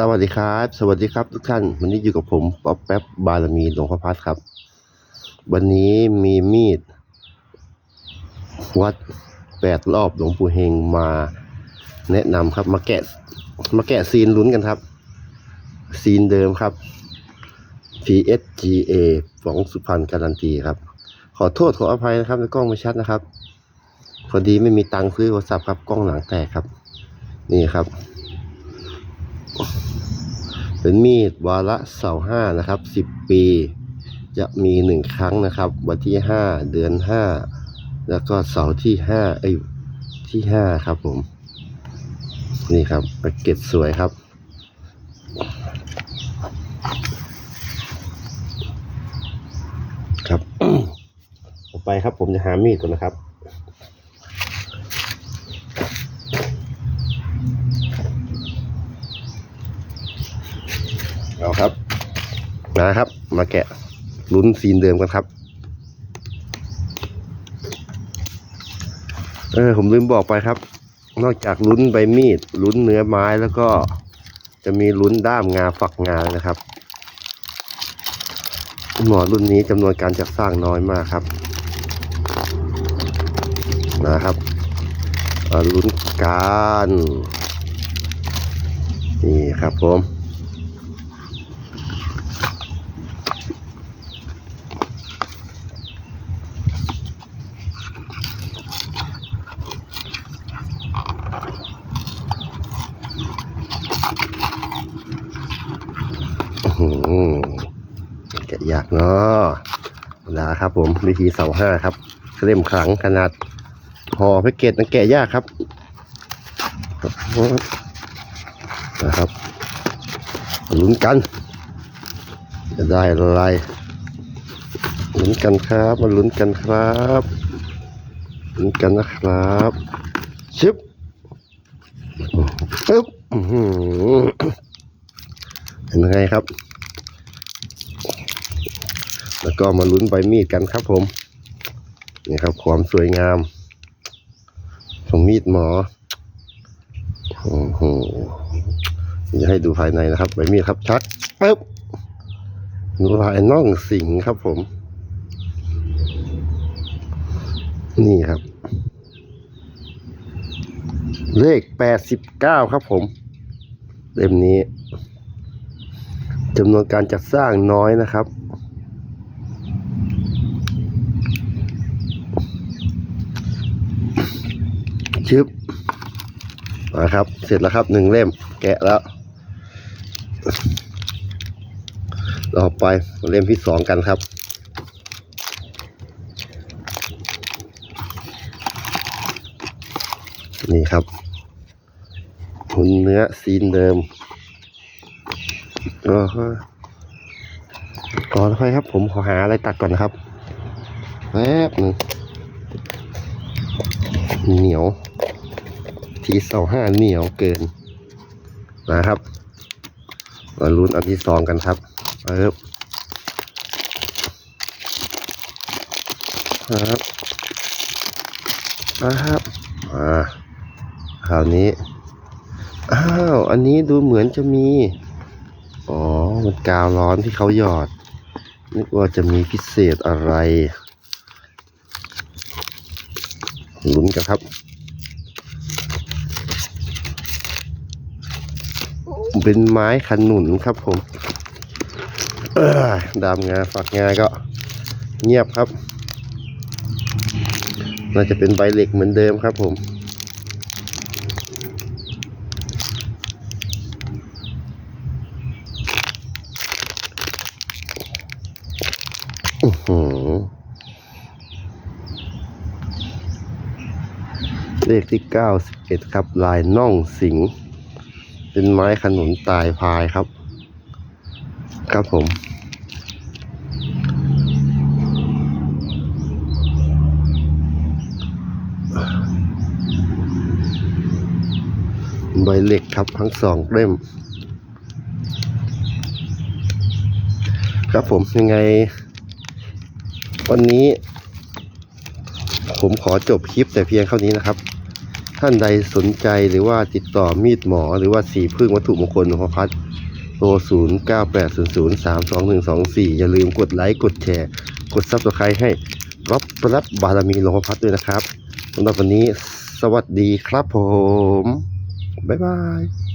สวัสดีครับ สวัสดีครับทุกท่าน วันนี้อยู่กับผมป๊อปแป๊บบารมีหลวงพ่อพัดครับ วันนี้มีมีด วัดแปดรอบหลวงปู่เฮงมาแนะนำครับ มาแกะมาแกะซีนลุ้นกันครับ ซีนเดิมครับ PSGA ของสุพรรณการันตีครับ ขอโทษขออภัยนะครับในกล้องไม่ชัดนะครับ พอดีไม่มีตังค์ซื้อโทรศัพท์ครับกล้องหลังแตกครับ นี่ครับ เป็นมีดวาระเสาห้านะครับสิบปี จะมีหนึ่งครั้งนะครับ วันที่ห้าเดือนห้าแล้วก็เสาร์ที่ห้าไอ้ที่ห้าครับผม นี่ครับแพ็กเกจสวยครับ ครับ ต่อไปครับผมจะหามีดก่อนนะครับ เอาครับนะครับ มาแกะลุ้นซีนเดิมกันครับ เออผมลืมบอกไปครับ นอกจากลุ้นใบมีดลุ้นเนื้อไม้แล้วก็จะมีลุ้นด้ามงาฝักงานะครับหมอรุ่นนี้จำนวนการจัดสร้างน้อยมากครับนะครับลุ้นการนี่ครับผม อื้อหือแกะยากเนาะนะครับผมวิธีเสาห้าครับเล่มขลังขนาดพอแพ็กเกจนั้นแกะยากครับนะครับลุ้นกัน จะได้อะไรลุ้นกันครับมาลุ้นกันครับลุ้นกันนะครับชึบปึ๊บอื้อหือเป็นไงครับ แล้วก็มาลุ้นใบมีดกันครับผม นี่ครับความสวยงามของมีดหมอโอ้โหจะให้ดูภายในนะครับ ใบมีดครับชักปึ๊บลายน่องสิงครับผม นี่ครับ เลขแปดสิบเก้าครับผม เล่มนี้จำนวนการจัดสร้างน้อยนะครับ ชึบมาครับ เสร็จแล้วครับหนึ่งเล่ม แกะแล้วต่อไปเล่มที่สองกันครับนี่ครับหุ่นเนื้อซีนเดิมก็ก่อนค่อยครับ ผมขอหาอะไรตัดก่อนนะครับแป๊บหนึ่งเหนียว ทีเสาห้าเหนียวเกินนะครับมาลุ้นอันที่สองกันครับเอิบครับครับอ่าคราวนี้ อ้าว อันนี้ดูเหมือนจะมี อ๋อ มันกาวร้อนที่เขาหยอด นึกว่าจะมีพิเศษอะไรลุ้นกันครับ เป็นไม้ขนุนครับผมดามงาฝักงาก็เงียบครับ น่าจะเป็นใบเหล็กเหมือนเดิมครับผมเลขที่เก้าสิบเอ็ดครับ ลายน่องสิง เป็นไม้ขนุนตายพายครับ ครับผม ใบเหล็กครับทั้งสองเล่ม ครับผมยังไง วันนี้ ผมขอจบคลิปแต่เพียงเท่านี้นะครับ ท่านใดสนใจหรือว่าติดต่อมีดหมอหรือว่าสีพึ่งวัตถุมงคลหลวงพ่อพัดโทร0 9 8 0 0 3 2 1 2 4 อย่าลืมกดไลค์ กดแชร์ กดซับสไครต์ให้รับรับบารมีหลวงพ่อพัดด้วยนะครับสำหรับวันนี้สวัสดีครับผม บ๊ายบาย